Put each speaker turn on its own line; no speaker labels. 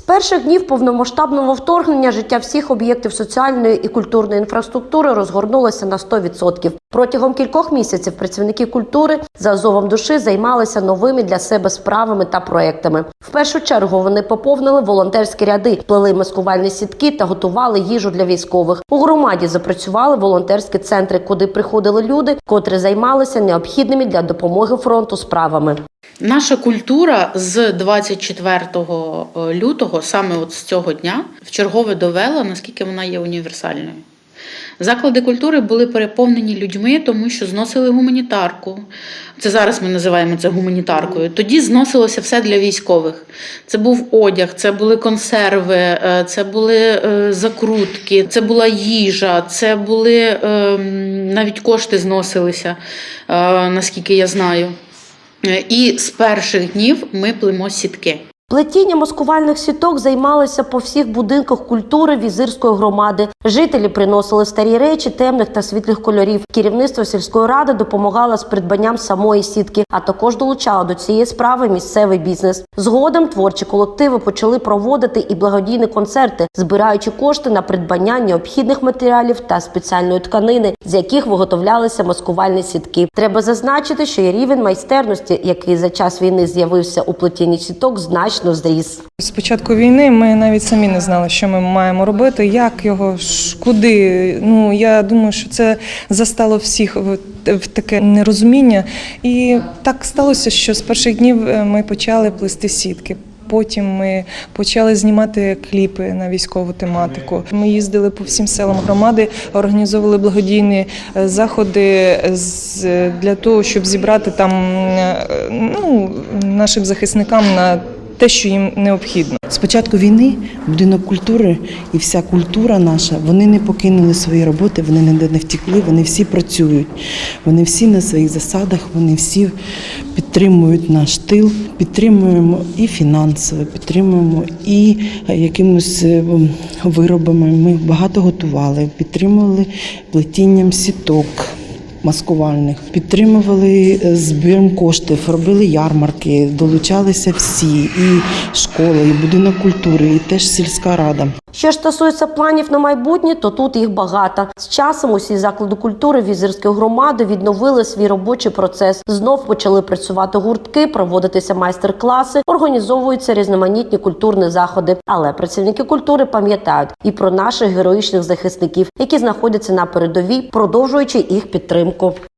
перших днів повномасштабного вторгнення життя всіх об'єктів соціальної і культурної інфраструктури розгорнулося на 100%. Протягом кількох місяців працівники культури за азовом душі займалися новими для себе справами та проектами. В першу чергу вони поповнили волонтерські ряди, плели маскувальні сітки та готували їжу для військових. У громаді запрацювали волонтерські центри, куди приходили люди, котрі займалися необхідними для допомоги фронту справами.
Наша культура з 24 лютого, саме от з цього дня, вчергове довела, наскільки вона є універсальною. Заклади культури були переповнені людьми, тому що зносили гуманітарку. Це зараз ми називаємо це гуманітаркою. Тоді зносилося все для військових. Це був одяг, це були консерви, е, це були е, закрутки, це була їжа, це були е, навіть кошти зносилися, е, наскільки я знаю. Е, І з перших днів ми племо сітки.
Плетіння маскувальних сіток займалися по всіх будинках культури візирської громади. Жителі приносили старі речі темних та світлих кольорів. Керівництво сільської ради допомагало з придбанням самої сітки, а також долучало до цієї справи місцевий бізнес. Згодом творчі колективи почали проводити і благодійні концерти, збираючи кошти на придбання необхідних матеріалів та спеціальної тканини, з яких виготовлялися маскувальні сітки. Треба зазначити, що рівень майстерності, який за час війни з'явився у плетінні сіток, значно зріс.
З початку війни ми навіть самі не знали, що ми маємо робити, як його, куди. Ну я думаю, що це застало всіх в, в таке нерозуміння. І так сталося, що з перших днів е, ми почали плести сітки. Потім ми почали знімати кліпи на військову тематику. Ми їздили по всім селам громади, організовували благодійні е, заходи для того, щоб зібрати там е, ну, нашим захисникам на те, що їм необхідно.
З початку війни будинок культури і вся культура наша вони не покинули свої роботи, вони не втекли, вони всі працюють. Вони всі на своїх засадах, вони всі підтримують наш тил, підтримуємо і фінансово, підтримуємо і е, якимось е, виробами. Ми багато готували, підтримували плетінням сіток маскувальних, підтримували е, збіром коштів, робили ярмарки, долучалися всі, і школа, і будинок культури, і теж сільська рада.
Що ж стосується планів на майбутнє, то тут їх багато. З часом усі заклади культури візирської громади відновили свій робочий процес. Знов почали працювати гуртки, проводитися майстер-класи, організовуються різноманітні культурні заходи. Але працівники культури пам'ятають і про наших героїчних захисників, які знаходяться на передовій, продовжуючи їх підтримку. 젊고